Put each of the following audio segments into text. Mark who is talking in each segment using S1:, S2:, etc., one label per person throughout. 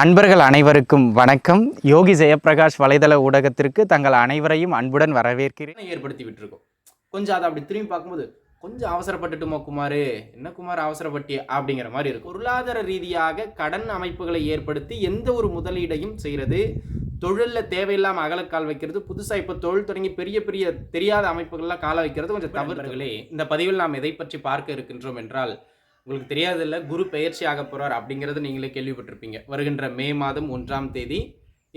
S1: அன்பர்கள் அனைவருக்கும் வணக்கம். யோகி ஜெயப்பிரகாஷ் வலைதள ஊடகத்திற்கு தங்கள் அனைவரையும் அன்புடன் வரவேற்கிறேன்.
S2: ஏற்படுத்தி விட்டுருக்கோம் கொஞ்சம் அதை அப்படி திரும்பி பார்க்கும்போது கொஞ்சம் அவசரப்பட்டுட்டுமா குமார்? என்ன குமார் அவசரப்பட்டி அப்படிங்கிற மாதிரி இருக்கும். பொருளாதார ரீதியாக கடன் அமைப்புகளை ஏற்படுத்தி எந்த ஒரு முதலீடையும் செய்கிறது தொழிலில் தேவையில்லாமல் அகலக்கால் வைக்கிறது புதுசாக இப்போ தொழில் தொடங்கி பெரிய பெரிய தெரியாத அமைப்புகள்லாம் கால வைக்கிறது கொஞ்சம் தவறுகளே இந்த பதிவில் நாம் எதை பற்றி பார்க்க இருக்கின்றோம் என்றால் உங்களுக்கு தெரியாதில்ல குரு பெயர்ச்சி ஆக போகிறார் அப்படிங்கிறது நீங்களே கேள்விப்பட்டிருப்பீங்க. வருகின்ற மே மாதம் ஒன்றாம் தேதி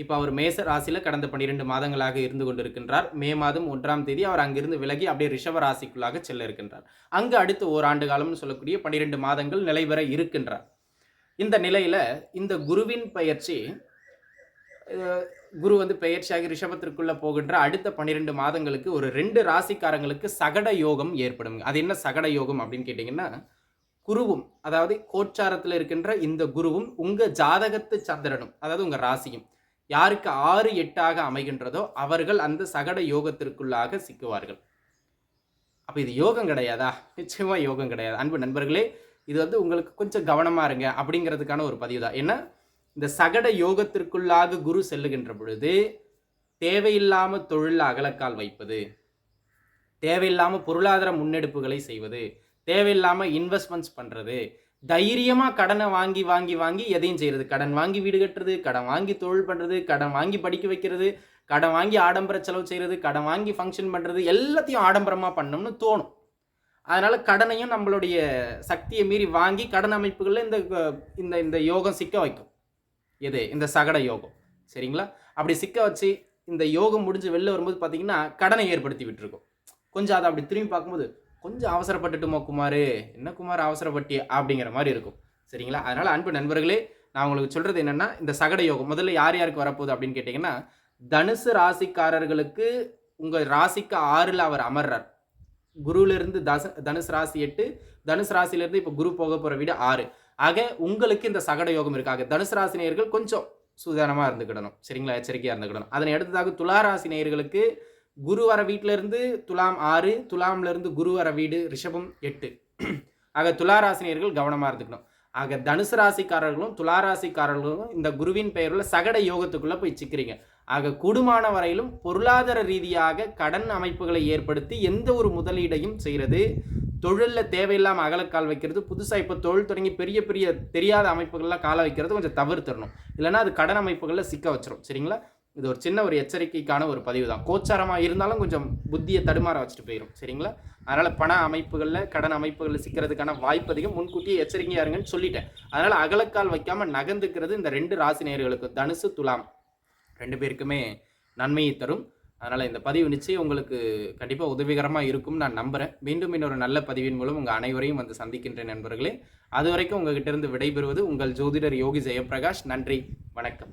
S2: இப்போ அவர் மேச ராசியில் கடந்த பன்னிரெண்டு மாதங்களாக இருந்து கொண்டிருக்கின்றார். மே மாதம் ஒன்றாம் தேதி அவர் அங்கிருந்து விலகி அப்படியே ரிஷவ ராசிக்குள்ளாக செல்ல இருக்கின்றார். அங்கு அடுத்து ஓராண்டு காலம்னு சொல்லக்கூடிய பன்னிரெண்டு மாதங்கள் நிலைவர இருக்கின்றார். இந்த நிலையில் இந்த குருவின் பயிற்சி குரு வந்து பெயர்ச்சியாகி ரிஷபத்திற்குள்ளே போகின்ற அடுத்த பன்னிரெண்டு மாதங்களுக்கு ஒரு ரெண்டு ராசிக்காரங்களுக்கு சகட யோகம் ஏற்படும். அது என்ன சகட யோகம் அப்படின்னு கேட்டிங்கன்னா குருவும் அதாவது கோச்சாரத்தில் இருக்கின்ற இந்த குருவும் உங்கள் ஜாதகத்து சந்திரனும் அதாவது உங்கள் ராசியும் யாருக்கு ஆறு எட்டாக அமைகின்றதோ அவர்கள் அந்த சகட யோகத்திற்குள்ளாக சிக்குவார்கள். அப்போ இது யோகம் கிடையாதா? நிச்சயமாக யோகம் கிடையாது. அன்பு நண்பர்களே இது வந்து உங்களுக்கு கொஞ்சம் கவனமா இருங்க அப்படிங்கிறதுக்கான ஒரு பதிவு தான். ஏன்னா இந்த சகட யோகத்திற்குள்ளாக குரு செல்லுகின்ற பொழுது தேவையில்லாமல் தொழில் அகலக்கால் வைப்பது தேவையில்லாமல் பொருளாதார முன்னெடுப்புகளை செய்வது தேவையில்லாமல் இன்வெஸ்ட்மெண்ட்ஸ் பண்ணுறது தைரியமாக கடனை வாங்கி வாங்கி வாங்கி எதையும் செய்கிறது கடன் வாங்கி வீடு கட்டுறது கடன் வாங்கி தொழில் பண்ணுறது கடன் வாங்கி படிக்க வைக்கிறது கடன் வாங்கி ஆடம்பர செலவு செய்கிறது கடன் வாங்கி ஃபங்க்ஷன் பண்ணுறது எல்லாத்தையும் ஆடம்பரமாக பண்ணணும்னு தோணும். அதனால் கடனையும் நம்மளுடைய சக்தியை மீறி வாங்கி கடன் அமைப்புகளில் இந்த இந்த இந்த யோகம் சிக்க வைக்கும். எது? இந்த சகட யோகம். சரிங்களா? அப்படி சிக்க வச்சு இந்த யோகம் முடிஞ்சு வெளில வரும்போது பார்த்தீங்கன்னா கடனை ஏற்படுத்தி விட்டுருக்கும். கொஞ்சம் அதை அப்படி திரும்பி பார்க்கும்போது கொஞ்சம் அவசரப்பட்டுட்டுமா குமார்? என்ன குமார் அவசரப்பட்டி அப்படிங்கிற மாதிரி இருக்கும். சரிங்களா? அதனால் அன்பு நண்பர்களே நான் உங்களுக்கு சொல்கிறது என்னென்னா இந்த சகட யோகம் முதல்ல யார் யாருக்கு வரப்போகுது அப்படின்னு கேட்டிங்கன்னா தனுசு ராசிக்காரர்களுக்கு உங்கள் ராசிக்கு ஆறில் அவர் அமர்றார். குருவிலிருந்து தச தனுசு ராசி எட்டு தனுசு ராசியிலேருந்து இப்போ குரு போக போகிற வீடு ஆறு. ஆக உங்களுக்கு இந்த சகட யோகம் இருக்காங்க தனுசு ராசி நேயர்கள் கொஞ்சம் சுதானமாக இருந்துக்கிடணும். சரிங்களா? எச்சரிக்கையாக இருந்துக்கிடணும். அதனை அடுத்ததாக துளாராசி நேயர்களுக்கு குரு வர வீட்டிலிருந்து துலாம் ஆறு துலாம்லேருந்து குரு வர வீடு ரிஷபம் எட்டு. ஆக துளாராசினியர்கள் கவனமாக இருந்துக்கணும். ஆக தனுசு ராசிக்காரர்களும் துளாராசிக்காரர்களும் இந்த குருவின் பெயருள்ள சகட யோகத்துக்குள்ளே போய் சிக்கிறீங்க. ஆக கூடுமான வரையிலும் பொருளாதார ரீதியாக கடன் அமைப்புகளை ஏற்படுத்தி எந்த ஒரு முதலீடையும் செய்கிறது தொழிலில் தேவையில்லாமல் அகலக்கால் வைக்கிறது புதுசாக இப்போ தொழில் தொடங்கி பெரிய பெரிய தெரியாத அமைப்புகள்லாம் கால வைக்கிறது கொஞ்சம் தவிர்த்திடணும். இல்லைன்னா அது கடன் அமைப்புகளில் சிக்க வச்சிடும் சரிங்களா? இது ஒரு சின்ன ஒரு எச்சரிக்கைக்கான ஒரு பதிவு தான் கோச்சாரமாக இருந்தாலும் கொஞ்சம் புத்தியை தடுமாற வச்சுட்டு போயிடும் சரிங்களா? அதனால் பண அமைப்புகளில் கடன் அமைப்புகளில் சிக்கிறதுக்கான வாய்ப்பு அதிகம். முன்கூட்டியே எச்சரிக்கையாக இருங்கன்னு சொல்லிட்டேன். அதனால் அகலக்கால் வைக்காமல் நகர்ந்துக்கிறது இந்த ரெண்டு ராசி நேர்களுக்கு தனுசு துலாம். ரெண்டு பேருக்குமே நன்மையை தரும். அதனால் இந்த பதிவு நிச்சயம் உங்களுக்கு கண்டிப்பாக உதவிகரமாக இருக்கும் நான் நம்புகிறேன் மீண்டும் இன்னொரு நல்ல பதிவின் மூலம் உங்கள் அனைவரையும் வந்து சந்திக்கின்றேன் நண்பர்களே. அது வரைக்கும் உங்ககிட்ட இருந்து விடைபெறுவது உங்கள் ஜோதிடர் யோகி ஜெயப்பிரகாஷ். நன்றி. வணக்கம்.